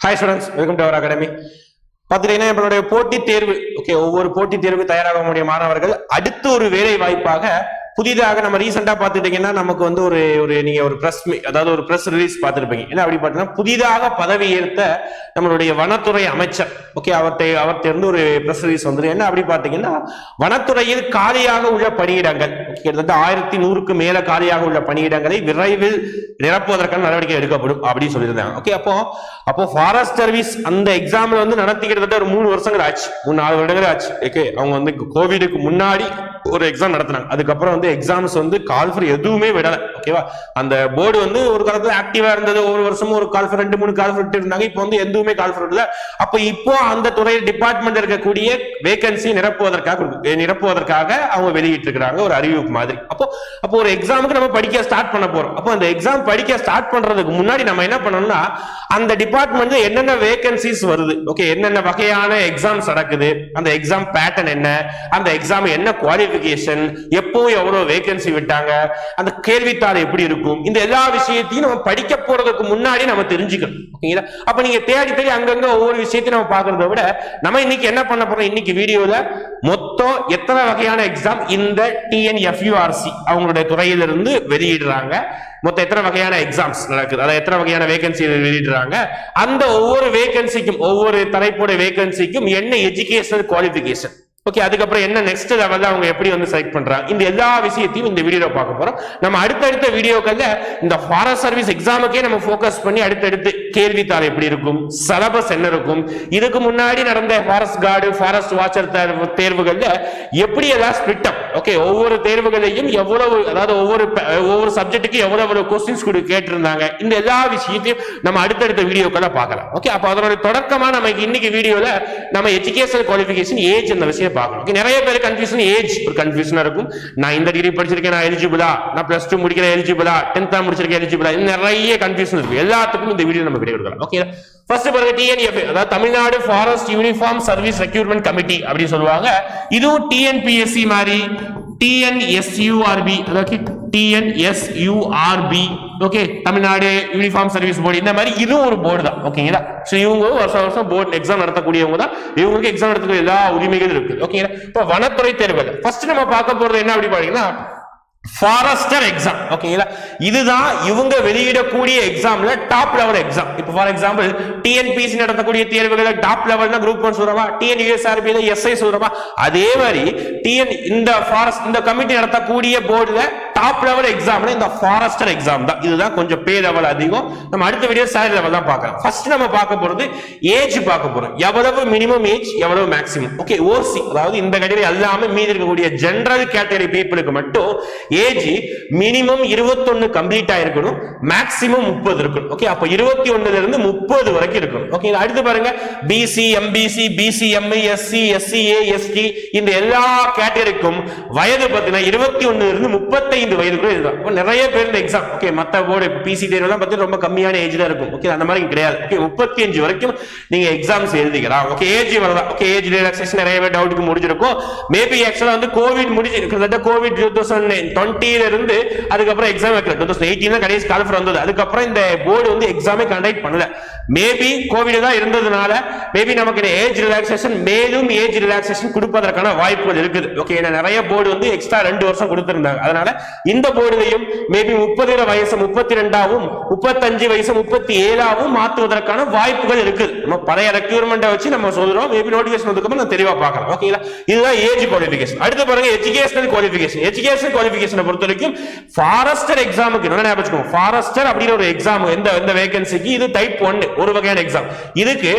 Hi students welcome to our academy பார்த்துட்டீங்கன்னா நம்மளுடைய போட்டித் தேர்வு ஓகே ஒவ்வொரு போட்டித் தேர்வு தயாராகக்கூடிய மாணவர்கள். அடுத்து ஒரு வேலை வாய்ப்பாக புதிதாக நம்ம ரீசெண்டா பார்த்துட்டீங்கன்னா நமக்கு வந்து ஒரு ஒரு நீங்க ஒரு பிரஸ் அதாவது ஒரு பிரஸ் ரிலீஸ் பார்த்துருப்பீங்க. என்ன அப்படி பார்த்தீங்கன்னா புதிதாக பதவி ஏற்ற நம்மளுடைய வனத்துறை அமைச்சர் ஓகே அவர்கிட்ட அவர்கிட்ட இருந்து ஒரு பிரஸ் ரிலீஸ் வந்துரு என்ன அப்படி பார்த்தீங்கன்னா வனத்துறையில் காலியாக உள்ள பணியிடங்கள் கிட்டத்தட்ட ஆயிரத்தி நூறுக்கு மேல காலியாக உள்ள பணியிடங்களை விரைவில் நிரப்புவதற்கான நடவடிக்கை எடுக்கப்படும் அப்படின்னு சொல்லியிருந்தாங்க ஓகே அப்போ அப்போ ஃபாரஸ்ட் சர்வீஸ் அந்த எக்ஸாம்ல வந்து நடத்தி கிட்டத்தட்ட ஒரு மூணு வருஷங்கள் ஆச்சு மூணு நாலு வருடங்கள் ஆச்சு ஓகே அவங்க வந்து கோவிடுக்கு முன்னாடி ஒரு எக்ஸாம் நடத்தினாங்க. அதுக்கப்புறம் வந்து எக்ஸாம்ஸ் வந்து கால்ஃபர் எதுவுமே விடல. ஓகேவா அந்த போர்டு வந்து ஒரு காலத்துல ஆக்டிவா இருந்தது. ஒரு வருஷமும் ஒரு கால்ஃபர் ரெண்டு மூணு கால்ஃபர் விட்டு இருந்தாங்க. இப்போ வந்து எதுவுமே கால்ஃபர் இல்ல. அப்ப இப்போ அந்த துறை டிபார்ட்மெண்ட் இருக்கக்கூடிய வேகன்சி நிரப்புவதற்காக நிரப்புவதற்காக அவங்க வெளியிட்டு இருக்கிறாங்க ஒரு அறிவிப்பு மாதிரி. அப்போ அப்போ ஒரு எக்ஸாமுக்கு நம்ம படிக்க ஸ்டார்ட் பண்ண போறோம். அப்போ அந்த எக்ஸாம் படிக்க ஸ்டார்ட் பண்றதுக்கு முன்னாடி நம்ம என்ன பண்ணணும்னா அந்த டிபார்ட்மெண்ட் என்னென்ன வேகன்சிஸ் வருது? ஓகே என்னென்ன வகையான எக்ஸாம்ஸ் நடக்குது? அந்த எக்ஸாம் பேட்டர்ன் என்ன? அந்த எக்ஸாம் என்ன குவாலிபிகேஷன் எப்போ எவ்வளவு வேகன்சி விட்டாங்க? அந்த கேள்வித்தாள் எப்படி இருக்கும்? இந்த எல்லா விஷயத்தையும் நம்ம படிக்க போறதுக்கு முன்னாடி நம்ம தெரிஞ்சுக்கணும். ஓகேங்களா? அப்ப நீங்க தேடி தேடி அங்கங்க ஒவ்வொரு விஷயத்தையும் நம்ம பாக்குறத விட நம்ம இன்னைக்கு என்ன பண்ண போறோம்? இன்னைக்கு வீடியோல மொத்தம் எத்தனை வகையான எக்ஸாம் இந்த டிஎன்எஃப்யூஆர்சி அவங்களுடைய துறையிலிருந்து வெளியிடுறாங்க. மொத்தம் எத்தனை வகையான எக்ஸாம்ஸ் நடக்குது? அதாவது எத்தனை வகையான வேகன்சி வெளியிடுறாங்க? அந்த ஒவ்வொரு வேகன்சிக்கும் ஒவ்வொரு தலைப்போட வேகன்சிக்கும் என்ன எஜுகேஷனல் குவாலிபிகேஷன் ஓகே அதுக்கப்புறம் என்ன நெக்ஸ்ட் லெவலில் அவங்க எப்படி வந்து செலக்ட் பண்ணுறாங்க இந்த எல்லா விஷயத்தையும் இந்த வீடியோவில் பார்க்க போகிறோம் நம்ம அடுத்தடுத்த வீடியோக்களில் இந்த ஃபாரஸ்ட் சர்வீஸ் எக்ஸாமுக்கே நம்ம ஃபோக்கஸ் பண்ணி அடுத்தடுத்து கேள்வித்தாள் எப்படி இருக்கும்? சிலபஸ் என்ன இருக்கும்? இதுக்கு முன்னாடி நடந்த ஃபாரஸ்ட் கார்டு ஃபாரஸ்ட் வாட்சர் தேர்வுகளில் எப்படி எல்லாம் ஸ்பிட் அப் ஓகே ஒவ்வொரு தேர்வுகளையும் எவ்வளவு அதாவது ஒவ்வொரு ஒவ்வொரு சப்ஜெக்ட்டுக்கு எவ்வளவு எவ்வளோ கொஸ்டின்ஸ் கூட கேட்டிருந்தாங்க. இந்த எல்லா விஷயத்தையும் நம்ம அடுத்தடுத்த வீடியோக்களை பார்க்கலாம். ஓகே அப்போ அதனுடைய தொடக்கமாக நமக்கு இன்னைக்கு வீடியோவில் நம்ம எஜுகேஷன் குவாலிஃபிகேஷன் ஏஜ் அந்த விஷயம் பார்க்கணும். ஓகே நிறைய பேர் கன்ஃபியூஷன் ஏஜ் ஒரு கன்ஃபியூஷனா இருக்கும். நான் இந்த டிகிரி படிச்சிருக்கேன் நான் எலிஜிபிளா நான் பிளஸ் டூ முடிக்கிறேன் எலிஜிபிளா டென்த்தா முடிச்சிருக்கேன் எலிஜிபிளா நிறைய கன்ஃபியூஷன் இருக்கு. எல்லாத்துக்கும் இந்த வீடியோ நம்ம விடை கொடுக்கலாம் ஓகே ஃபர்ஸ்ட் பாருங்க டிஎன்எஃப் அதாவது Tamil Nadu forest uniform service recruitment committee அப்படின்னு சொல்லுவாங்க. இதுவும் டிஎன்பிஎஸ்சி மாதிரி. டிஎன்எஸ்யூஆர்பி அதாவது TNUSRB okay Tamil Nadu uniform service board இந்த மாதிரி இதுவும் ஒரு போர்டு தான். ஓகேங்களா ஸோ இவங்க வருஷம் வருஷம் போர்டு எக்ஸாம் நடத்தக்கூடியவங்க தான். இவங்களுக்கு எக்ஸாம் நடத்தக்கூடிய எல்லா உரிமைகளும் இருக்கு. ஓகேங்களா இப்போ வனத்துறை தேர்வுகள். ஃபர்ஸ்ட் நம்ம பார்க்க போறது என்ன அப்படி பாத்தீங்கன்னா ஃபாரஸ்டர் எக்ஸாம் ஓகேங்களா இதுதான் இவங்க வெளியிடக்கூடிய எக்ஸாம்ல டாப் லெவல் எக்ஸாம் இப்போ ஃபார் எக்ஸாம்பிள் டிஎன்பிசி நடத்தக்கூடிய தேர்வுகளை டாப் லெவல்னா குரூப் ஒன் சொல்றோமா? டிஎன்யூஎஸ்ஆர்பி எஸ்ஐ சொல்றவா அதே மாதிரி டிஎன் இந்த ஃபாரஸ்ட் இந்த கமிட்டி நடத்தக்கூடிய போர்டுல டாப் லெவல் எக்ஸாம்ல இந்த ஃபாரஸ்டர் எக்ஸாம் தான். இதுதான் கொஞ்சம் பே லெவல் அதிகம். நம்ம அடுத்த வீடியோ சேலரி லெவல் தான் பார்க்கலாம். ஃபர்ஸ்ட் நம்ம பார்க்க போறது ஏஜ் பார்க்க போறோம். எவ்வளவு மினிமம் ஏஜ் எவ்வளவு மேக்ஸிமம் ஓகே ஓசி அதாவது இந்த கேட்டகரி எல்லாமே மீதி இருக்கக்கூடிய ஜென்ரல் கேட்டகரி பீப்புளுக்கு மட்டும் ஏஜ் மினிமம் 21 கம்ப்ளீட் ஆயிருக்கணும் மேக்ஸிமம் முப்பது இருக்கணும். ஓகே அப்ப இருபத்தி ஒன்னுல இருந்து முப்பது வரைக்கும் இருக்கணும். ஓகே அடுத்து பாருங்க. BC MBC BCM SC SCA ST இந்த எல்லா கேட்டகரிக்கும் வயது பார்த்தீங்கன்னா இருபத்தி ஒன்னுல இருந்து முப்பத்தைந்து வயதுக்குள்ள இதுதான். நிறைய பேர் இந்த எக்ஸாம் ஓகே மத்த போர்டு பிசி தேர்வுலாம் பார்த்தீங்கன்னா ரொம்ப கம்மியான ஏஜ் தான் இருக்கும். ஓகே அந்த மாதிரி கிடையாது. ஓகே முப்பத்தி அஞ்சு வரைக்கும் நீங்க எக்ஸாம்ஸ் எழுதிக்கலாம். ஓகே ஏஜ் வரலாம் ஓகே ஏஜ் ரிலாக்ஸேஷன் நிறைய பேர் டவுட்டுக்கு முடிஞ்சிருக்கும். மேபி ஆக்சுவலா வந்து கோவிட் முடிஞ்சு கிட்டத்தட்ட கோவிட் டூ தௌசண்ட் டுவெண்ட்டில இருந்து அதுக்கப்புறம் எக்ஸாம் வைக்கல டூ தௌசண்ட் எயிட்டீன் தான் கடைசி காலஃபர் வந்தது. அதுக்கப்புறம் இந்த போர்டு வந்து எக்ஸாமே கண்டக்ட் பண்ணல. மேபி கோவிட் தான் இருந்ததுனால மேபி நமக்கு ஏஜ் ரிலாக்ஸேஷன் மேலும் ஏஜ் ரிலாக்ஸேஷன் கொடுப்பதற்கான வாய்ப்புகள் இருக்குது. ஓகே ஏன்னா நிறைய போர்டு வந்து எக்ஸ்ட்ரா ரெண்டு வருஷம் கொடுத்துருந்தாங்க. அதனால இந்த போர்டுலையும் மேபி முப்பது வயசு முப்பத்தி ரெண்டாவும் முப்பத்தஞ்சு வயசு முப்பத்தி ஏழாவும் மாற்றுவதற்கான வாய்ப்புகள் இருக்குது. நம்ம பழைய ரெக்யூர்மெண்ட்டை வச்சு நம்ம சொல்றோம். மேபி நோட்டிஃபிகேஷன் வந்து நான் தெளிவா பார்க்கலாம் ஓகேங்களா இதுதான் ஏஜ் குவாலிஃபிகேஷன் அடுத்து பாருங்க எஜுகேஷனல் குவாலிஃபிகேஷன் எஜுகேஷன் குவாலிஃபிகேஷன் பொறுத்த வரைக்கும் ஃபாரஸ்டர் எக்ஸாமுக்கு நல்லா ஞாபகம் ஃபாரஸ்டர் அப்படின்னு ஒரு எக்ஸாம் எந்த எந்த வேகன்சிக்கு இது டைப் ஒன் ஒரு வகையான எக்ஸாம் இதுக்கு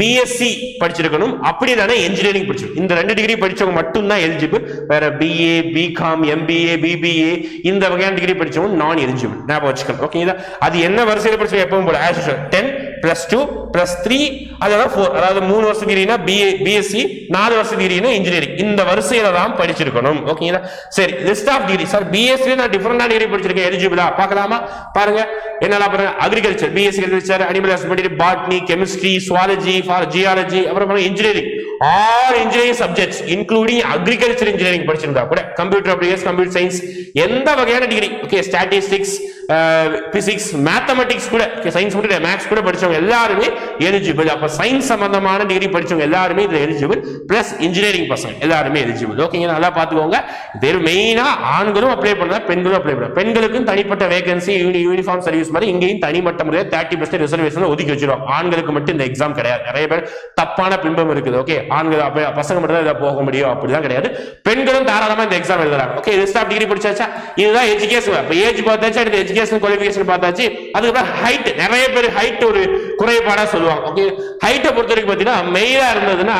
பிஎஸ்சி படிச்சிருக்கணும். அப்படி இல்லைன்னா இன்ஜினியரிங் படிச்சிருக்கணும். இந்த ரெண்டு டிகிரி படிச்சவங்க மட்டும்தான் எலிஜிபிள் வேற பிஏ பிகாம் எம்பிஏ பிபிஏ இந்த வகையான டிகிரி படிச்சவங்க நான் எலிஜிபிள் ஞாபகம் வச்சுக்கணும். ஓகேங்களா அது என்ன வரிசையில் படிச்சவங்க எப்பவும் போல as ten plus two plus three அதெல்லாம் ஃபோர் அதாவது மூணு வருஷம் டிகிரினா பிஏ பிஎஸ்சி நாலு வருஷம் டிகிரினா இன்ஜினியரிங் இந்த வரிசையில தான் படிச்சிருக்கணும். ஓகேங்களா சரி list of degree sir BSc நான் டிஃபரெண்டான டிகிரி படிச்சிருக்கேன். எலிஜிபிளா பார்க்கலாமா? பாருங்க. என்னெல்லாம் பாருங்க? Agriculture BSc agriculture animal husbandry botany chemistry zoology for geology அப்புறம் engineering all engineering subjects including agriculture engineering படிச்சிருந்தா கூட கம்ப்யூட்டர் அப்ளிகேஷன் கம்ப்யூட்டர் சயின்ஸ் எந்த வகையான degree okay statistics physics mathematics கூட சயின்ஸ் மட்டும் மேக்ஸ் கூட படிச்சவங்க எல்லாருமே எலிஜிபிள் அப்ப சயின்ஸ் சம்பந்தமான டிகிரி படிச்சவங்க எல்லாருமே இதுல எலிஜிபிள் பிளஸ் இன்ஜினியரிங் பசங்க எல்லாருமே எலிஜிபிள் ஓகேங்க நல்லா பாத்துக்கோங்க வெறும் மெயினா ஆண்களும் அப்ளை பண்ணலாம் பெண்களும் அப்ளை பண்ணலாம். பெண்களுக்கும் தனிப்பட்ட வேகன்சி யூனிஃபார்ம் சர்வீஸ் மாதிரி இங்கேயும் தனிமட்ட முறையில் தேர்ட்டி பர்சன்ட் ரிசர்வேஷன் ஒதுக்கி வச்சிருவோம். ஆண்களுக்கு மட்டும் இந்த எக்ஸாம் கிடையாது. நிறைய பேர் தப்பான பிம்பம் இருக்குது ஓகே ஆண்கள் அப்ப பசங்க மட்டும் தான் இதை போக முடியும். அப்படிதான் கிடையாது. பெண்களும் தாராளமா இந்த எக்ஸாம் எழுதுறாங்க. ஓகே லிஸ்ட் ஆஃப் டிகிரி படிச்சாச்சா? இதுதான் எஜுகேஷன் இப்போ ஏஜ் பார்த்தாச்சு அடுத்து எஜுகேஷன் குவாலிஃபிகேஷன் பார்த்தாச்சு. அதுக்கப்புறம் ஹைட் நிறைய பேர் ஹைட் ஒரு குறைபாடா சொல்லுவாங்க. ஓகே ஹைட்டை பொறுத்த வரைக்கும் பார்த்தீங்கன்னா மெயிலா இருந்ததுன்னா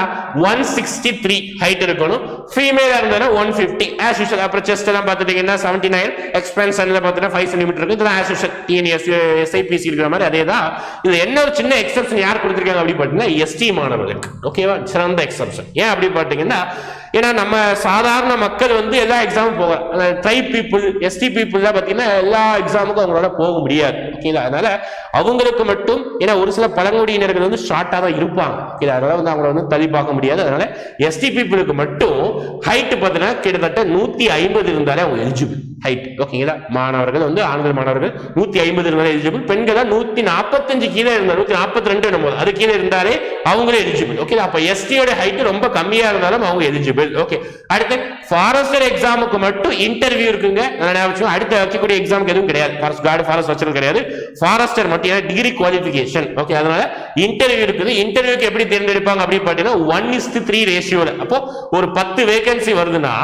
ஒன் சிக்ஸ்டி த்ரீ ஹைட் இருக்கணும் ஃபீமேலா இருந்ததுன்னா ஒன் ஃபிஃப்டி ஆஸ் யூஷுவல் அப்புறம் செஸ்ட் எல்லாம் பார்த்துட்டீங்கன்னா செவன்டி நைன் எக்ஸ்பென்ஷன்ல பார்த்தீங்கன்னா ஃபைவ் சென்டிமீட்டர் இருக்கு இதெல்லாம் ஆஸ் யூஷுவல் டிஎன்எஸ் எஸ்ஐபிசி இருக்கிற மாதிரி அதே தான். இது என்ன ஒரு சின்ன எக்ஸப்ஷன் யார் கொடுத்துருக்காங்க அப்படி பார்த்தீங்கன்னா எஸ்டி மாணவர்களுக்கு ஓகேவா சிறந்த எக்ஸப்ஷன் ஏன் அப்படி பார்த்தீங்கன்னா ஏன்னா நம்ம சாதாரண மக்கள் வந்து எல்லா எக்ஸாமும் போக ட்ரைப் பீப்புள் எஸ்டி பீப்புள்லாம் பார்த்தீங்கன்னா எல்லா எக்ஸாமுக்கும் அவங்களால போக முடியாது. ஓகேங்களா அதனால அவங்களுக்கு மட்டும் ஏன்னா ஒரு சில பழங்குடியினர்கள் வந்து ஷார்ட்டாக தான் இருப்பாங்க. ஓகேங்களா அதனால வந்து அவங்கள வந்து தள்ளி பார்க்க முடியாது. அதனால எஸ்டி பீப்புளுக்கு மட்டும் ஹைட் பார்த்தீங்கன்னா கிட்டத்தட்ட நூற்றி ஐம்பது இருந்தாலே அவங்க எலிஜிபிள் ஹைட் ஓகேங்களா மாணவர்கள் வந்து ஆண்கள் மாணவர்கள் நூத்தி ஐம்பது இருந்தாலே எலிஜிபிள் பெண்கள் நூத்தி நாற்பத்தஞ்சு கீழே இருந்தால் நூத்தி நாற்பத்தி ரெண்டு என்னும் அது கீழே இருந்தாலே அவங்களே எலிஜிபிள் ஓகே அப்ப எஸ்டியோட ஹைட் ரொம்ப கம்மியா இருந்தாலும் அவங்க எலிஜிபிள் ஓகே அடுத்து ஃபாரஸ்டர் எக்ஸாமுக்கு மட்டும் இன்டர்வியூ இருக்குங்க. நான் அடுத்து அடுத்த வைக்கக்கூடிய எக்ஸாமுக்கு எதுவும் கிடையாது. ஃபாரஸ்ட் கார்டு ஃபாரஸ்ட் வச்சது கிடையாது. ஃபாரஸ்டர் மட்டும் ஏன்னா டிகிரி குவாலிஃபிகேஷன் ஓகே அதனால இன்டர்வியூ இருக்குது. இன்டர்வியூக்கு எப்படி தேர்ந்தெடுப்பாங்க அப்படின்னு பார்த்தீங்கன்னா ஒன் இஸ்ட் த்ரீ ரேஷியோல அப்போ ஒரு பத்து வேகன்சி வருதுன்னா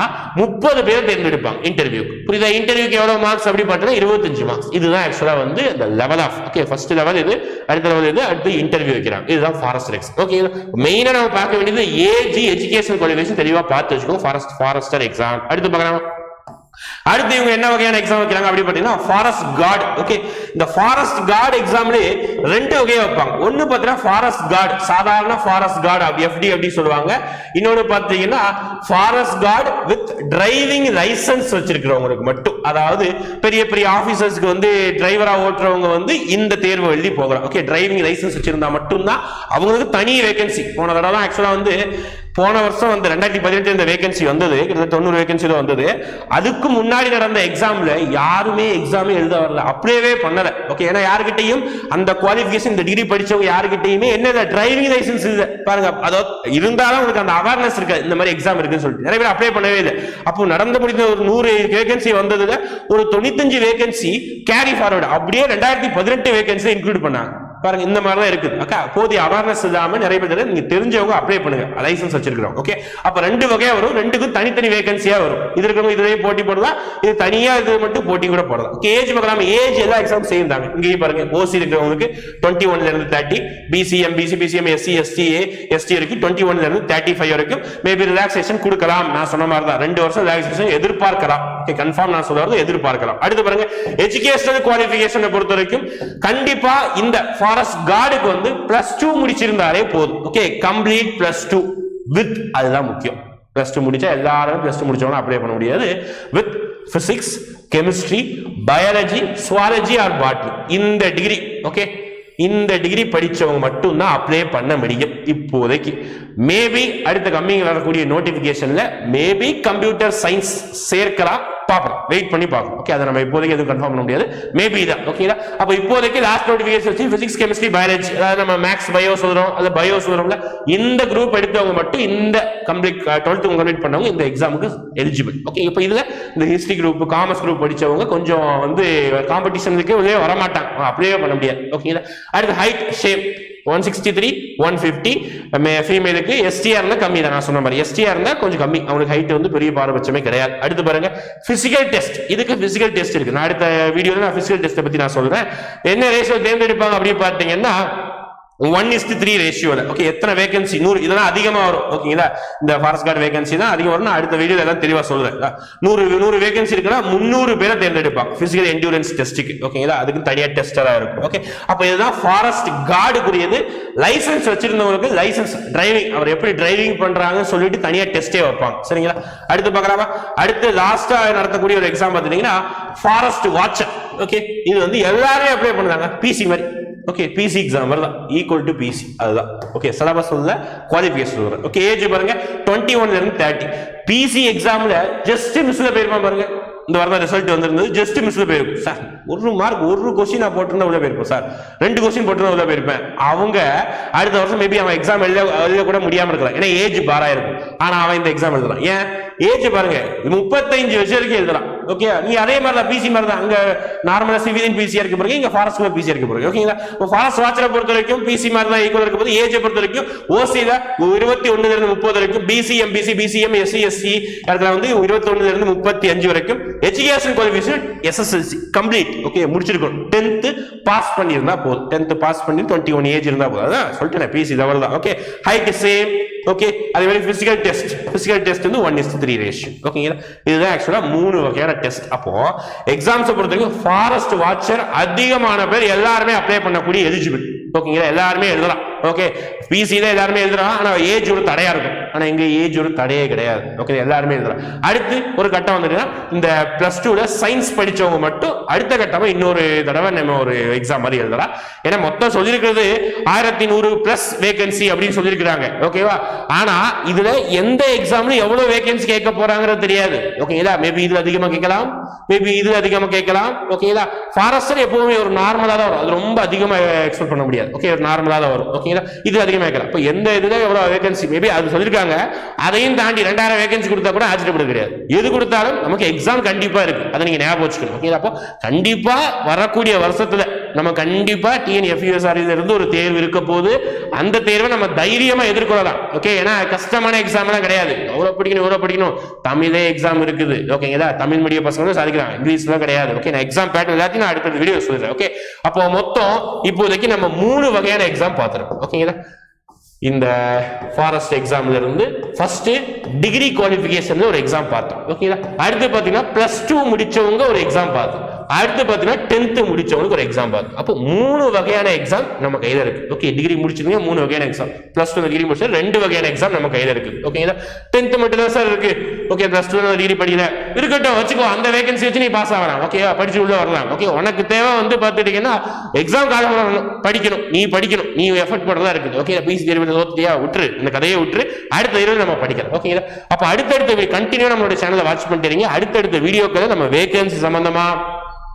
முப்பது பேர் தேர்ந்தெடுப்பாங்க இன்டர்வியூக்கு புரியுதா? இன்டர்வியூக்கு எவ்வளவு மார்க்ஸ் அப்படி பார்த்தீங்கன்னா இருபத்தஞ்சு மார்க்ஸ் இதுதான் ஆக்சுவலா வந்து இந்த level of okay first level இது அடுத்த லெவல் இது அடுத்து இன்டர்வியூ வைக்கிறாங்க. இதுதான் ஃபாரஸ்ட் எக்ஸ் ஓகே மெயினா நம்ம பார்க்க வேண்டியது ஏஜி எஜுகேஷன் குவாலிஃபிகேஷன் தெளிவா பார்த்து வச்சுக்கோங்க ஃபாரஸ்ட் ஃபாரஸ்டர் எக்ஸாம் அடுத்து பார்க்கலாம். அடுத்து இவங்க என்ன வகையான எக்ஸாம் வைக்கிறாங்க அப்படின்னு பார்த்தீங்கன்னா ஃபாரஸ்ட் கார்டு ஓகே இந்த ஃபாரஸ்ட் கார்டு எக்ஸாம்லேயே ரெண்டு வகையை வைப்பாங்க. ஒன்னு பார்த்தீங்கன்னா ஃபாரஸ்ட் கார்டு சாதாரண ஃபாரஸ்ட் கார்டு அப்படி எஃப்டி அப்படி சொல்லுவாங்க. இன்னொன்று பார்த்தீங்கன்னா forest guard with driving licence வச்சிருக்கிறவங்களுக்கு மட்டும். அதாவது பெரிய பெரிய ஆபீசர்ஸ்க்கு வந்து டிரைவரா ஓட்டுறவங்க வந்து இந்த தேர்வு எழுதி போகலாம். ஓகே டிரைவிங் லைசன்ஸ் வச்சிருந்தா மட்டும்தான் அவங்களுக்கு தனி வேகன்சி போன தடவை ஆக்சுவலா வந்து போன வருஷம் வந்து ரெண்டாயிரத்தி பதினெட்டு இந்த வேகன்சி வந்தது. கிட்டத்தட்ட தொண்ணூறு வேகன்சி வந்தது. அதுக்கு முன்னாடி நடந்த எக்ஸாம்ல யாருமே எக்ஸாமே எழுத வரல. அப்படியே பண்ணல. ஓகே ஏன்னா யாருக்கிட்டையும் அந்த குவாலிஃபிகேஷன் இந்த டிகிரி படிச்சவங்க யாருக்கிட்டையுமே என்ன டிரைவிங் லைசன்ஸ் இல்லை. பாருங்க அதாவது இருந்தாலும் உங்களுக்கு அந்த அவேர்னஸ் இருக்கு இந்த மாதிரி எக்ஸாம் இருக்குன்னு சொல்லிட்டு. நிறைய பேர் அப்ளை பண்ணவே இல்லை. அப்போ நடந்து முடிந்த ஒரு நூறு வேகன்சி வந்ததுல ஒரு தொண்ணூத்தஞ்சு வேகன்சி கேரி ஃபார்வர்டு அப்படியே ரெண்டாயிரத்தி பதினெட்டு வேகன்சி இன்க்ளூட் பண்ணாங்க. பாருங்க இந்த மாதிரி தான் இருக்குது. அக்கா போதிய அவேர்னஸ் இல்லாம நிறைய பேர் நீங்க தெரிஞ்சவங்க அப்ளை பண்ணுங்க. லைசன்ஸ் வச்சிருக்கிறோம் ஓகே அப்ப ரெண்டு வகையா வரும் ரெண்டுக்கும் தனித்தனி வேகன்சியா வரும். இது இருக்கிறவங்க இதுலயே போட்டி போடலாம் இது தனியா இது மட்டும் போட்டி கூட போடலாம் ஏஜ் பார்க்கலாம் ஏஜ் எல்லா எக்ஸாம் சேர்ந்தாங்க இங்கேயும் பாருங்க ஓசி இருக்கிறவங்களுக்கு டுவெண்ட்டி ஒன்ல இருந்து thirty BC BCM SC ST ST வரைக்கும் டுவெண்ட்டி ஒன்ல இருந்து தேர்ட்டி ஃபைவ் வரைக்கும் மேபி ரிலாக்ஸேஷன் கொடுக்கலாம். நான் சொன்ன மாதிரி தான் ரெண்டு வருஷம் ரிலாக்ஸேஷன் எதிர்பார்க்கலாம். கன்ஃபார்ம் நான் சொல்றது எதிர்பார்க்கலாம். அடுத்து பாருங்க எஜுகேஷனல் குவாலிஃபிகேஷனை பொறுத்த வரைக்கும் கண்டிப்பா இந்த ஃபாரஸ்ட் கார்டுக்கு வந்து பிளஸ் டூ முடிச்சிருந்தாலே போதும். Okay complete plus two with அதுதான் முக்கியம். பிளஸ் டூ முடிச்சா எல்லாரும் பிளஸ் டூ முடிச்சவங்க அப்ளை பண்ண முடியாது. With physics chemistry biology zoology or botany இந்த டிகிரி ஓகே இந்த டிகிரி படித்தவங்க மட்டும்தான் அப்ளை பண்ண முடியும். இப்போதைக்கு. மேபி அடுத்த கம்மிங் வரக்கூடிய நோட்டிபிகேஷன்ல மேபி கம்ப்யூட்டர் சயின்ஸ் சேர்க்கலாம். பார்ப்போம் வெயிட் பண்ணி பார்ப்போம் ஓகே அதை நம்ம இப்போதைக்கு எதுவும் கன்ஃபார்ம் பண்ண முடியாது. மேபி தான் ஓகேங்களா அப்போ இப்போதைக்கு லாஸ்ட் நோட்டிஃபிகேஷன் வச்சு ஃபிசிக்ஸ் கெமிஸ்ட்ரி பயாலஜி அதாவது நம்ம மேக்ஸ் பயோ சொல்கிறோம் அது பயோ சொல்கிறோம்ல இந்த குரூப் எடுத்தவங்க மட்டும் இந்த கம்ப்ளீட் டுவெல்த்து கம்ப்ளீட் பண்ணவங்க இந்த எக்ஸாமுக்கு எலிஜிபிள் ஓகே இப்போ இதில் இந்த ஹிஸ்ட்ரி குரூப் காமர்ஸ் குரூப் படித்தவங்க கொஞ்சம் வந்து காம்படிஷனுக்கு உள்ளே வரமாட்டாங்க. அப்படியே பண்ண முடியாது. ஓகேங்களா அடுத்து height shape one sixty three one fifty ஃபீமேலுக்கு STR இருந்தால் கம்மி தான். நான் சொன்ன மாதிரி எஸ்டிஆர் இருந்தால் கொஞ்சம் கம்மி. அவனுக்கு ஹைட் வந்து பெரிய பாரபட்சமே கிடையாது. அடுத்து பாருங்க பிசிக்கல் டெஸ்ட் இதுக்கு பிசிக்கல் டெஸ்ட் இருக்கு. நான் அடுத்த வீடியோவில் நான் பிசிக்கல் டெஸ்ட்டை பற்றி நான் சொல்றேன். என்ன ரேஷியோ தேர்ந்தெடுப்பாங்க அப்படின்னு பார்த்தீங்கன்னா ஒன் இஸ்ட் த்ரீ ரேஷியோல ஓகே எத்தனை வேகன்சி நூறு. இதெல்லாம் அதிகமா வரும். ஓகேங்களா இந்த ஃபாரஸ்ட் கார்டு வேகன்சி தான் அதிகம் வரும் நான் அடுத்த வீடியோ எல்லாம் தெளிவா சொல்றேன். நூறு நூறு வேகன்சி இருக்குன்னா முந்நூறு பேரை தேர்ந்தெடுப்பாங்க. பிசிக்கல் என்டூரன்ஸ் டெஸ்ட்டுக்கு ஓகேங்களா அதுக்கு தனியா டெஸ்டரா இருக்கும். ஓகே அப்ப இதுதான் ஃபாரஸ்ட் கார்டுக்குரியது லைசன்ஸ் வச்சிருந்தவங்களுக்கு லைசன்ஸ் டிரைவிங் அவர் எப்படி டிரைவிங் பண்றாங்கன்னு சொல்லிட்டு தனியா டெஸ்டே வைப்பாங்க. சரிங்களா? அடுத்து பாக்கலாமா அடுத்து லாஸ்டா நடத்தக்கூடிய ஒரு எக்ஸாம் பாத்தீங்கன்னா ஃபாரஸ்ட் வாட்சர் ஓகே இது வந்து எல்லாருமே அப்ளை பண்ணுறாங்க. பிசி மாதிரி. ஓகே பிசி எக்ஸாம் தான் ஈக்குவல் டு பிசி அதுதான். ஓகே சிலபஸ் உள்ள குவாலிஃபிகேஷன் வரும் ஓகே ஏஜ் பாருங்க டுவெண்ட்டி ஒன்ல இருந்து தேர்ட்டி பிசி எக்ஸாம்ல ஜஸ்ட் மிஸ்ல போயிருப்பான் பாருங்க. இந்த வாரம் ரிசல்ட் வந்திருந்தது. ஜஸ்ட் மிஸ்ல போயிருக்கும். சார் ஒரு மார்க் ஒரு கொஸ்டின் நான் போட்டிருந்தா உள்ள போயிருப்போம் சார் ரெண்டு கொஸ்டின் போட்டிருந்தா உள்ள போயிருப்பேன். அவங்க அடுத்த வருஷம் மேபி அவன் எக்ஸாம் எழுத எழுத கூட முடியாம இருக்கலாம். ஏன்னா ஏஜ் பாரா இருக்கும். ஆனா அவன் இந்த எக்ஸாம் எழுதலாம் ஏன்? ஏஜ் பாருங்க முப்பத்தஞ்சு வருஷம் வரைக்கும் எழுதலாம். ஓகே நீ அதே மாதிரி தான் பிசி மாதிரி தான் அங்க நார்மலா சிவிலியன் பிசியா இருக்க போறீங்க இங்க ஃபாரஸ்ட் பிசி இருக்க போறீங்க ஓகேங்களா இப்போ ஃபாரஸ்ட் வாட்சரை பொறுத்த வரைக்கும் பிசி மாதிரி தான் ஈக்குவல் இருக்க போது ஏஜை பொறுத்த வரைக்கும் ஓசியில இருபத்தி ஒண்ணுல இருந்து முப்பது வரைக்கும் BC MBC BCM SC SC இடத்துல வந்து இருபத்தி ஒண்ணுல இருந்து முப்பத்தி அஞ்சு வரைக்கும் education qualification SSLC complete okay முடிச்சிருக்கணும். டென்த் பாஸ் பண்ணியிருந்தா போதும். டென்த் பாஸ் பண்ணி டுவெண்ட்டி ஒன் ஏஜ் இருந்தா போதும். அதான் சொல்லிட்டேன் பிசி லெவல் தான். ஓகே ஹைட் சேம் ஓகே அதே மாதிரி பிசிக்கல் டெஸ்ட் பிசிக்கல் டெஸ்ட் வந்து ஒன் இஸ் த்ரீ ரேஷியோ ஓகேங்களா இதுதான் ஆக்சுவலாக மூணு வகையான டெஸ்ட் அப்போ எக்ஸாம்ஸை பொறுத்த வரைக்கும் ஃபாரஸ்ட் வாட்சர் அதிகமான பேர் எல்லாருமே அப்ளை பண்ணக்கூடிய எலிஜிபிள் ஓகேங்களா எல்லாருமே எழுதலாம் ஓகே பிசி தான் எல்லாருமே எழுதுறான் ஆனா ஏஜ் ஒரு தடையா இருக்கும். ஆனா எங்க ஏஜ் ஒரு தடையே கிடையாது. ஓகே எல்லாருமே எழுதலாம் அடுத்து ஒரு கட்டம் வந்துட்டுன்னா இந்த பிளஸ் டூல சயின்ஸ் படிச்சவங்க மட்டும் அடுத்த கட்டமா இன்னொரு தடவை நம்ம ஒரு எக்ஸாம் மாதிரி எழுதலாம் ஏன்னா மொத்தம் சொல்லியிருக்கிறது ஆயிரத்தி நூறு பிளஸ் வேகன்சி அப்படின்னு சொல்லியிருக்கிறாங்க ஓகேவா ஆனா இதுல எந்த எக்ஸாம்ல எவ்வளவு வேகன்சி கேட்க போறாங்கிறது தெரியாது. ஓகேங்களா மேபி இது அதிகமா கேட்கலாம். மேபி இது அதிகமா கேட்கலாம். ஓகேங்களா ஃபாரஸ்டர் எப்பவுமே ஒரு நார்மலா தான் வரும். அது ரொம்ப அதிகமா எக்ஸ்பெக்ட் பண்ண முடியாது. ஓகே ஒரு நார்மலா தான் வரும். ஓகே ஓகேங்களா இது அதிகமாக இருக்கலாம் இப்போ எந்த இதுல எவ்வளோ வேகன்சி மேபி அது சொல்லியிருக்காங்க. அதையும் தாண்டி ரெண்டாயிரம் வேகன்சி கொடுத்தா கூட ஆச்சரியப்பட கிடையாது. எது கொடுத்தாலும் நமக்கு எக்ஸாம் கண்டிப்பாக இருக்கு. அதை நீங்க ஞாபகம் வச்சுக்கணும். ஓகேங்களா? அப்போ கண்டிப்பாக வரக்கூடிய வருஷத்துல நம்ம கண்டிப்பாக டிஎன்எஃப்யூஎஸ்ஆர் இருந்து ஒரு தேர்வு இருக்க போது அந்த தேர்வை நம்ம தைரியமாக எதிர்கொள்ளலாம். ஓகே ஏன்னா கஷ்டமான எக்ஸாம்லாம் கிடையாது. எவ்வளோ படிக்கணும் எவ்வளோ படிக்கணும்? தமிழே எக்ஸாம் இருக்குது. ஓகேங்களா தமிழ் மீடியம் பசங்க வந்து சாதிக்கலாம். இங்கிலீஷ்லாம் கிடையாது. ஓகே நான் எக்ஸாம் பேட்டர்ன் எல்லாத்தையும் நான் அடுத்த வீடியோ சொல்றேன். ஓகே அப்போ மொத்தம் இப்போதைக்கு நம்ம மூணு வகையான எக்ஸாம் பார்த்துருக்கோம். ஓகேங்களா இந்த ஃபாரஸ்ட் எக்ஸாம்ல இருந்து ஃபர்ஸ்ட் டிகிரி குவாலிஃபிகேஷன்ல ஒரு எக்ஸாம் பார்த்தோம். ஓகேங்களா அடுத்து பார்த்தீங்கன்னா பிளஸ் டூ முடிச்சவங்க ஒரு எக்ஸாம் பார்த்தோம். அடுத்து பார்த்தீங்கன்னா டென்த் முடிச்சவங்களுக்கு ஒரு எக்ஸாம் பார்க்கும் அப்போ மூணு வகையான எக்ஸாம் நம்ம கையில இருக்கு. ஓகே டிகிரி முடிச்சிருந்தீங்க மூணு வகையான எக்ஸாம் பிளஸ் டூ டிகிரி முடிச்சா ரெண்டு வகையான எக்ஸாம் நம்ம கையில இருக்கு. ஓகேங்களா டென்த் மட்டும் தான் சார் இருக்கு. ஓகே பிளஸ் டூ டிகிரி படிக்கல. இருக்கட்டும் வச்சுக்கோ அந்த வேகன்சி வச்சு நீ பாஸ் ஆகலாம். ஓகேவா படிச்சு உள்ள வரலாம். ஓகே உனக்கு தேவை வந்து பார்த்துட்டீங்கன்னா எக்ஸாம் காலம் படிக்கணும். நீ படிக்கணும். நீ எஃபர்ட் போடுறதா இருக்குது. ஓகே பிசி தேர்வு தோத்தியா விட்டுரு. இந்த கதையை விட்டுரு. அடுத்த தேர்வு நம்ம படிக்கலாம். ஓகேங்களா அப்ப அடுத்தடுத்த கண்டினியூ நம்மளோட சேனலை வாட்ச் பண்ணிட்டு அடுத்தடுத்த வீடியோக்களை நம்ம வேகன்சி சம்பந்தமா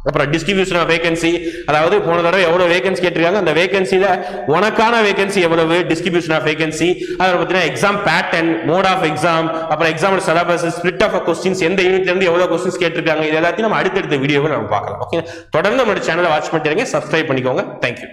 அப்புறம் டிஸ்ட்ரிபியூஷன் ஆஃப் வேகன்சி அதாவது போன தடவை எவ்வளவு வேகன்சி கேட்டிருக்காங்க? அந்த வேகன்சில உனக்கான வேகன்சி எவ்வளவு? டிஸ்ட்ரிபியூஷன் ஆஃப் வேகன்சி அதை பார்த்தீங்கன்னா exam pattern mode of exam அப்புறம் exam syllabus split of questions எந்த யூனிட்ல இருந்து எவ்வளவு கொஸ்டின்ஸ் கேட்டிருக்காங்க? இது எல்லாத்தையும் நம்ம அடுத்தடுத்த வீடியோவை நம்ம பார்க்கலாம். ஓகே தொடர்ந்து நம்மளோட சேனலை வாட்ச் பண்ணிட்டு சப்ஸ்கிரைப் பண்ணிக்கோங்க. தேங்க்யூ